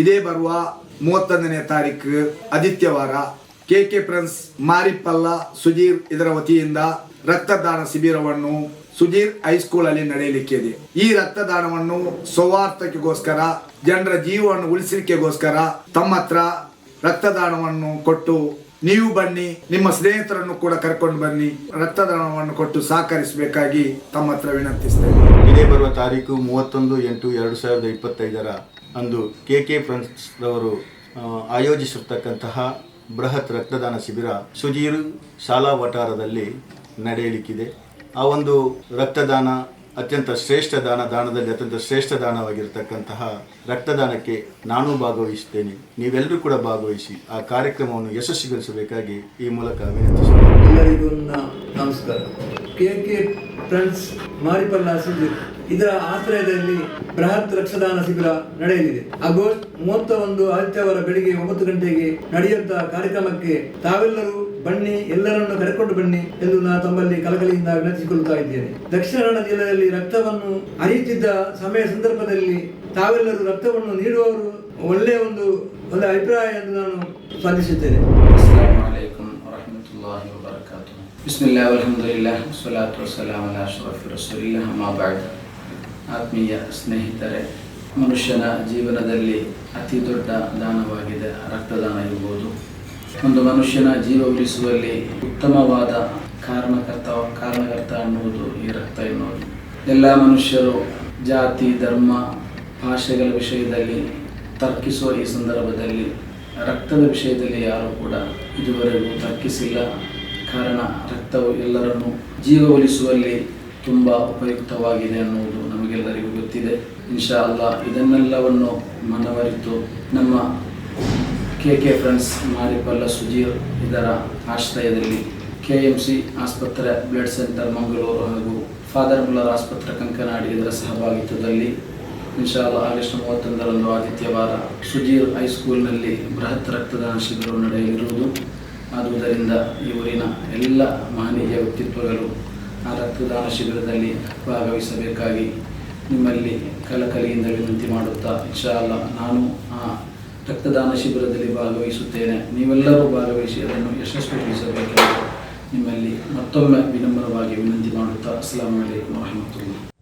ಇದೇ ಬರುವ ಮೂವತ್ತೊಂದನೇ ತಾರೀಕು ಆದಿತ್ಯವಾರ K K friends Maripalla Sudheer ಇದರ ವತಿಯಿಂದ ರಕ್ತದಾನ ಶಿಬಿರವನ್ನು ಸುಧೀರ್ ಹೈಸ್ಕೂಲ್ ಅಲ್ಲಿ ನಡೆಯಲಿಕ್ಕಿದೆ. ಈ ರಕ್ತದಾನವನ್ನು ಸೌಹಾರ್ದಕ್ಕೋಸ್ಕರ, ಜನರ ಜೀವವನ್ನು ಉಳಿಸಲಿಕ್ಕೆಗೋಸ್ಕರ ತಮ್ಮ ಹತ್ರ ರಕ್ತದಾನವನ್ನು ಕೊಟ್ಟು ನೀವು ಬನ್ನಿ, ನಿಮ್ಮ ಸ್ನೇಹಿತರನ್ನು ಕೂಡ ಕರ್ಕೊಂಡು ಬನ್ನಿ, ರಕ್ತದಾನವನ್ನು ಕೊಟ್ಟು ಸಹಕರಿಸಬೇಕಾಗಿ ತಮ್ಮ ಹತ್ರ ವಿನಂತಿಸ್ತೇನೆ. ಇದೇ ಬರುವ ತಾರೀಕು ಮೂವತ್ತೊಂದು ಎಂಟು ಎರಡು ಸಾವಿರದ ಇಪ್ಪತ್ತೈದರ ಅಂದು ಕೆ ಕೆ ಫ್ರೆಂಡ್ಸ್ರವರು ಆಯೋಜಿಸಿರ್ತಕ್ಕಂತಹ ಬೃಹತ್ ರಕ್ತದಾನ ಶಿಬಿರ ಸುಜೀರ್ ಶಾಲಾ ವಠಾರದಲ್ಲಿ ನಡೆಯಲಿಕ್ಕಿದೆ. ಆ ಒಂದು ರಕ್ತದಾನ ಅತ್ಯಂತ ಶ್ರೇಷ್ಠ ದಾನ, ದಾನದಲ್ಲಿ ಅತ್ಯಂತ ಶ್ರೇಷ್ಠ ದಾನವಾಗಿರ್ತಕ್ಕಂತಹ ರಕ್ತದಾನಕ್ಕೆ ನಾನು ಭಾಗವಹಿಸುತ್ತೇನೆ. ನೀವೆಲ್ಲರೂ ಕೂಡ ಭಾಗವಹಿಸಿ ಆ ಕಾರ್ಯಕ್ರಮವನ್ನು ಯಶಸ್ವಿಗೊಳಿಸಬೇಕಾಗಿ ಈ ಮೂಲಕ ವಿನಂತಿಸುತ್ತೇನೆ. ಎಲ್ಲರಿಗೂ ನಮಸ್ಕಾರ. ಕೆ ಕೆ ಫ್ರೆಂಡ್ಸ್, ಮಾರಿಪಲ್ಲ ಸುದ್ದಿ ಇದರ ಆಶ್ರಯದಲ್ಲಿ ಬೃಹತ್ ರಕ್ತದಾನ ಶಿಬಿರ ನಡೆಯಲಿದೆ. ಆಗಸ್ಟ್ ಮೂವತ್ತ ಒಂದು ಆದಿತ್ಯವಾರ ಬೆಳಿಗ್ಗೆ ಒಂಬತ್ತು ಗಂಟೆಗೆ ನಡೆಯುವಂತಹ ಕಾರ್ಯಕ್ರಮಕ್ಕೆ ತಾವೆಲ್ಲರೂ ಬನ್ನಿ, ಎಲ್ಲರನ್ನು ಕರೆಕೊಂಡು ಬನ್ನಿ ಎಂದು ನಾನು ತಮ್ಮಲ್ಲಿ ಕಳಕಲಿಯಿಂದ ವಿನಂತಿಸಿಕೊಳ್ಳುತ್ತಾ ಇದ್ದೇನೆ. ದಕ್ಷಿಣ ಕನ್ನಡ ಜಿಲ್ಲೆಯಲ್ಲಿ ರಕ್ತವನ್ನು ಹರಿಯುತ್ತಿದ್ದ ಸಮಯ ಸಂದರ್ಭದಲ್ಲಿ ತಾವೆಲ್ಲರೂ ರಕ್ತವನ್ನು ನೀಡುವವರು ಒಳ್ಳೆಯ ಒಂದು ಒಳ್ಳೆಯ ಅಭಿಪ್ರಾಯ ಎಂದು ನಾನು ಸ್ಪಂದಿಸುತ್ತೇನೆ. ಬಿಸ್ಮಿಲ್ಲಾ ಅಲ್ಹಮ್ದುಲಿಲ್ಲಾ ಸುಲಾತು ಸಲಾಮ್ ಅಲಾ ಅಶ್ರಫ್ ರಸೂಲಿಲ್ಲ ಹಮಾಬಾದ್ ಆತ್ಮೀಯ ಸ್ನೇಹಿತರೆ, ಮನುಷ್ಯನ ಜೀವನದಲ್ಲಿ ಅತಿ ದೊಡ್ಡ ದಾನವಾಗಿದೆ, ರಕ್ತದಾನ ಇರ್ಬೋದು. ಒಂದು ಮನುಷ್ಯನ ಜೀವ ಉಳಿಸುವಲ್ಲಿ ಉತ್ತಮವಾದ ಕಾರಣಕರ್ತ ಕಾರಣಕರ್ತ ಅನ್ನುವುದು ಈ ರಕ್ತ ಎನ್ನುವುದು. ಎಲ್ಲ ಮನುಷ್ಯರು ಜಾತಿ, ಧರ್ಮ, ಭಾಷೆಗಳ ವಿಷಯದಲ್ಲಿ ತರ್ಕಿಸುವ ಈ ಸಂದರ್ಭದಲ್ಲಿ ರಕ್ತದ ವಿಷಯದಲ್ಲಿ ಯಾರೂ ಕೂಡ ಇದುವರೆಗೂ ತರ್ಕಿಸಿಲ್ಲ. ಕಾರಣ, ರಕ್ತವು ಎಲ್ಲರನ್ನು ಜೀವ ಉಳಿಸುವಲ್ಲಿ ತುಂಬ ಉಪಯುಕ್ತವಾಗಿದೆ ಅನ್ನುವುದು ನಮಗೆಲ್ಲರಿಗೂ ಗೊತ್ತಿದೆ. ಇನ್ಶಾ ಅಲ್ಲಾ ಇದನ್ನೆಲ್ಲವನ್ನು ಮನವರಿತು ನಮ್ಮ K K friends Maripalla Sujeer ಇದರ ಆಶ್ರಯದಲ್ಲಿ ಕೆ ಎಂ ಸಿ ಆಸ್ಪತ್ರೆ, ಬ್ಲಡ್ ಸೆಂಟರ್, ಮಂಗಳೂರು ಹಾಗೂ ಫಾದರ್ ಮುಲ್ಲರ್ ಆಸ್ಪತ್ರೆ ಕಂಕನಾಡಿ ಇದರ ಸಹಭಾಗಿತ್ವದಲ್ಲಿ ಇನ್ಶಾಲ್ಲ ಆಗಸ್ಟ್ ಮೂವತ್ತೊಂದರಂದು ಆದಿತ್ಯವಾರ ಸುಜೀರ್ ಹೈಸ್ಕೂಲ್ನಲ್ಲಿ ಬೃಹತ್ ರಕ್ತದಾನ ಶಿಬಿರವು ನಡೆಯಲಿರುವುದು. ಆದುದರಿಂದ ಈ ಊರಿನ ಎಲ್ಲ ಮಹನೀಯ ವ್ಯಕ್ತಿತ್ವಗಳು ಆ ರಕ್ತದಾನ ಶಿಬಿರದಲ್ಲಿ ಭಾಗವಹಿಸಬೇಕಾಗಿ ನಿಮ್ಮಲ್ಲಿ ಕಲಕಲಿಯಿಂದ ವಿನಂತಿ ಮಾಡುತ್ತಾ ಇನ್ಶಾಲ್ಲ ನಾನು ಆ ರಕ್ತದಾನ ಶಿಬಿರದಲ್ಲಿ ಭಾಗವಹಿಸುತ್ತೇನೆ. ನೀವೆಲ್ಲರೂ ಭಾಗವಹಿಸಿ ಅದನ್ನು ಯಶಸ್ವಿಗೊಳಿಸಬೇಕೆಂದು ನಿಮ್ಮಲ್ಲಿ ಮತ್ತೊಮ್ಮೆ ವಿನಮ್ರವಾಗಿ ವಿನಂತಿ ಮಾಡುತ್ತಾ ಅಸ್ಲಾಂ ವಲೈಕುಮ್ ವರಹಮತುಲ್ಲಾಹ.